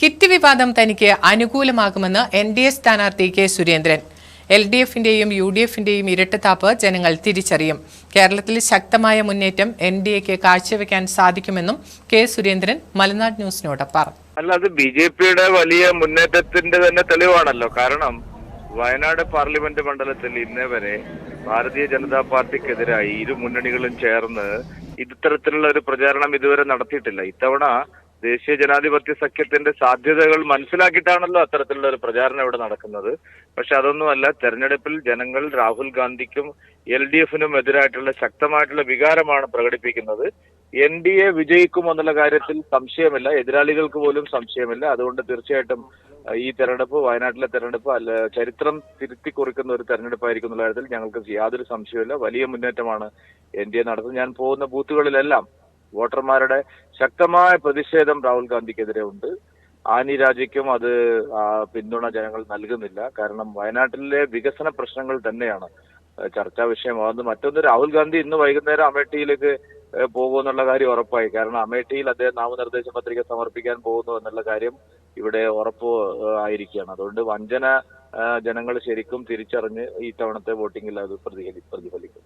Kit വിവാദം തനിക്ക് അനുകൂലമാകുമെന്ന് എൻ ഡി എ സ്ഥാനാർത്ഥി കെ സുരേന്ദ്രൻ. എൽ ഡി എഫിന്റെയും യു ഡി എഫിന്റെയും ഇരട്ടത്താപ്പ് ജനങ്ങൾ തിരിച്ചറിയും. കേരളത്തിൽ ശക്തമായ മുന്നേറ്റം എൻ ഡി എക്ക് കാഴ്ചവെക്കാൻ സാധിക്കുമെന്നും കെ സുരേന്ദ്രൻ മലനാട് ന്യൂസിനോട് പറഞ്ഞു. അല്ല അത് ബി ജെ പിയുടെ വലിയ മുന്നേറ്റത്തിന്റെ തന്നെ തെളിവാണല്ലോ. കാരണം വയനാട് പാർലമെന്റ് മണ്ഡലത്തിൽ ഇന്നേ വരെ ഭാരതീയ ജനതാ പാർട്ടിക്കെതിരായി ഇരു മുന്നണികളും ചേർന്ന് ഇത്തരത്തിലുള്ള ഒരു പ്രചാരണം ഇതുവരെ നടത്തിയിട്ടില്ല. ഇത്തവണ ദേശീയ ജനാധിപത്യ സഖ്യത്തിന്റെ സാധ്യതകൾ മനസ്സിലാക്കിയിട്ടാണല്ലോ അത്തരത്തിലുള്ള ഒരു പ്രചാരണം ഇവിടെ നടക്കുന്നത്. പക്ഷെ അതൊന്നുമല്ല തെരഞ്ഞെടുപ്പിൽ ജനങ്ങൾ രാഹുൽ ഗാന്ധിക്കും എൽ ഡി എഫിനും എതിരായിട്ടുള്ള ശക്തമായിട്ടുള്ള വികാരമാണ് പ്രകടിപ്പിക്കുന്നത്. എൻ ഡി എ വിജയിക്കും എന്നുള്ള കാര്യത്തിൽ സംശയമില്ല. എതിരാളികൾക്ക് പോലും സംശയമില്ല. അതുകൊണ്ട് തീർച്ചയായിട്ടും ഈ തെരഞ്ഞെടുപ്പ് വയനാട്ടിലെ തെരഞ്ഞെടുപ്പ് അല്ല ചരിത്രം തിരുത്തി കുറിക്കുന്ന ഒരു തെരഞ്ഞെടുപ്പായിരിക്കും എന്നുള്ള കാര്യത്തിൽ ഞങ്ങൾക്ക് യാതൊരു സംശയമില്ല വലിയ മുന്നേറ്റമാണ് എൻ ഡി എ നടത്തുന്നത്. ഞാൻ പോകുന്ന ബൂത്തുകളിലെല്ലാം വോട്ടർമാരുടെ ശക്തമായ പ്രതിഷേധം രാഹുൽ ഗാന്ധിക്കെതിരെ ഉണ്ട്. ആനി രാജയ്ക്കും അത് പിന്തുണ ജനങ്ങൾ നൽകുന്നില്ല. കാരണം വയനാട്ടിലെ വികസന പ്രശ്നങ്ങൾ തന്നെയാണ് ചർച്ചാ വിഷയമാകുന്നത്. മറ്റൊന്ന് രാഹുൽ ഗാന്ധി ഇന്ന് വൈകുന്നേരം അമേഠിയിലേക്ക് പോകുമെന്നുള്ള കാര്യം ഉറപ്പായി. കാരണം അമേഠിയിൽ അദ്ദേഹം നാമനിർദ്ദേശ പത്രിക സമർപ്പിക്കാൻ പോകുന്നു എന്നുള്ള കാര്യം ഇവിടെ ഉറപ്പ് ആയിരിക്കുകയാണ്. അതുകൊണ്ട് വഞ്ചന ജനങ്ങൾ ശരിക്കും തിരിച്ചറിഞ്ഞ് ഈ തവണത്തെ വോട്ടിങ്ങിൽ അത് പ്രതിഫലി പ്രതിഫലിക്കും.